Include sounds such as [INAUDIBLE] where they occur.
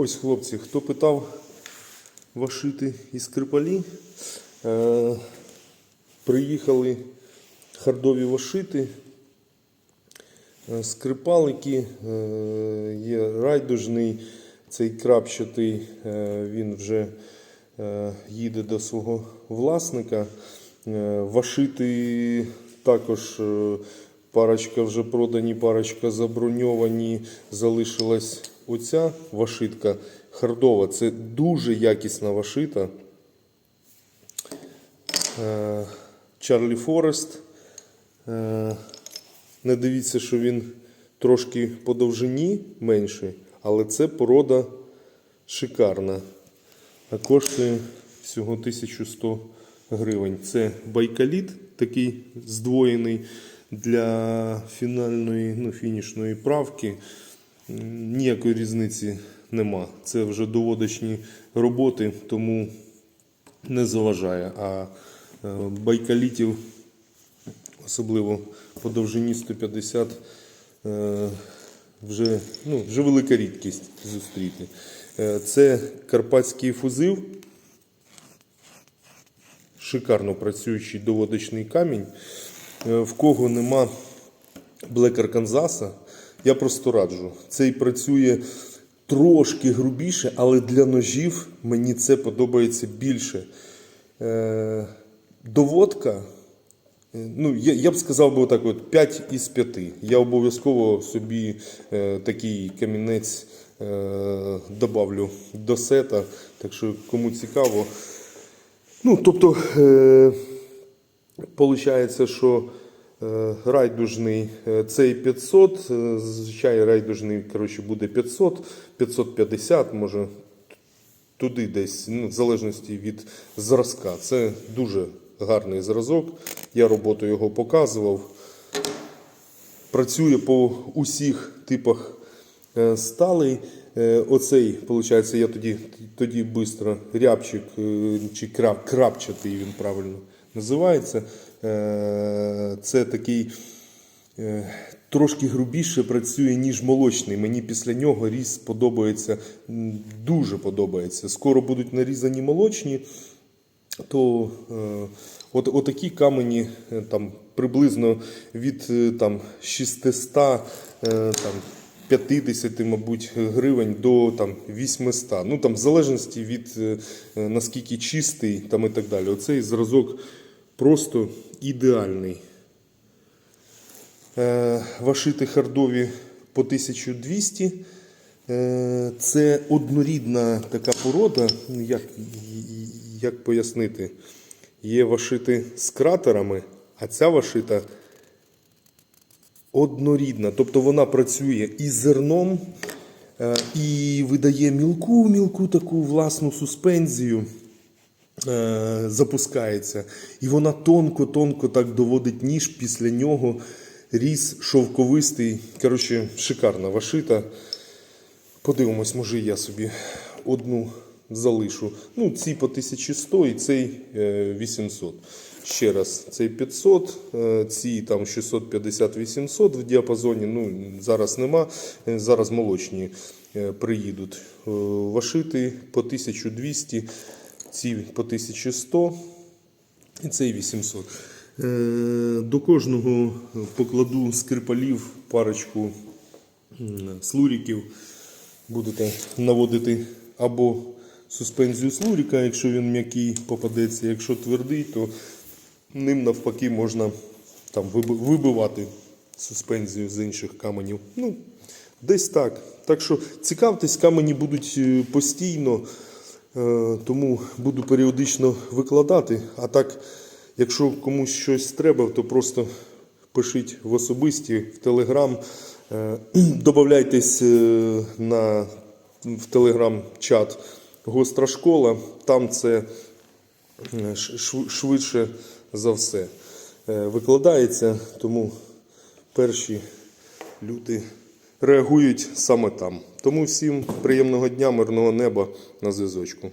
Ось, хлопці, хто питав вашити із Скрипалі, е, приїхали хардові вашити, е, скрипалики, е, є райдужний, цей крапчатий, е, він вже е, їде до свого власника. Е, Вашити також е, парочка вже продані, парочка заброньовані. Залишилась оця вашитка хардова. Це дуже якісна вашита. Е, Чарлі Форест. Е, Не дивіться, що він трошки по довжині менший, але це порода шикарна. А коштує всього 1100 гривень. Це байкаліт, такий здвоєний для фінальної, ну, фінішної правки. Ніякої різниці нема. Це вже доводочні роботи, тому не заважає. А е, байкалітів, особливо по довжині 150, е, вже, ну, вже велика рідкість зустріти. Е, Це карпатський фузив, шикарно працюючий доводочний камінь. В кого нема Black Арканзаса, я просто раджу. Цей працює трошки грубіше, але для ножів мені це подобається більше. Е, Доводка, е, ну, я, я б сказав би отак от 5 із 5. Я обов'язково собі е, такий камінець е, добавлю до сета. Так що кому цікаво. Ну, тобто, е, Получається, що райдужний е, цей 500, е, звичайно, райдужний коротше, буде 500, 550, може туди десь, ну, в залежності від зразка. Це дуже гарний зразок. Я роботу його показував. Працює по усіх типах е, сталей. Е, Оцей, виходить, я тоді, тоді швидко рябчик е, чи крап, крапчатий він правильно називається. Е, Це такий е, трошки грубіше працює, ніж молочний. Мені після нього різ подобається, дуже подобається. Скоро будуть нарізані молочні, то е, от, отакі камені там, приблизно від там, 600 е, там, 50, мабуть, гривень до там, 800. Ну, там, в залежності від наскільки чистий там, і так далі. Оцей зразок просто ідеальний. Е, Вашити хардові по 1200. Е, Це однорідна така порода. Ну, Як, як пояснити? Є вашити з кратерами, а ця вашита однорідна. Тобто вона працює і зерном, е, і видає мілку, мілку таку власну суспензію. Е, Запускається, і вона тонко-тонко так доводить ніж. Після нього ріс шовковистий. Коротше, шикарна вашита. Подивимось, може я собі одну залишу. Ну, ці по 1100 і цей е, 800. Ще раз, цей 500, е, ці там 650-800 в діапазоні. Ну, зараз нема. Е, Зараз молочні е, приїдуть. Е, Вашити по 1200, ці по 1100 і цей 800. Е, До кожного покладу скрипалів парочку слуріків. Будете наводити або суспензію слуріка, якщо він м'який попадеться, якщо твердий, то ним навпаки можна там вибивати суспензію з інших каменів. Ну, десь так. Так що цікавтесь, камені будуть е, постійно, тому буду періодично викладати. А так, якщо комусь щось треба, то просто пишіть в особисті, в Телеграм. Е, [CLEARS THROAT] Добавляйтесь е, на, в Телеграм-чат Гостра школа. Там це е, швидше за все е, викладається, тому перші люди реагують саме там. Тому всім приємного дня, мирного неба на зв'язочку.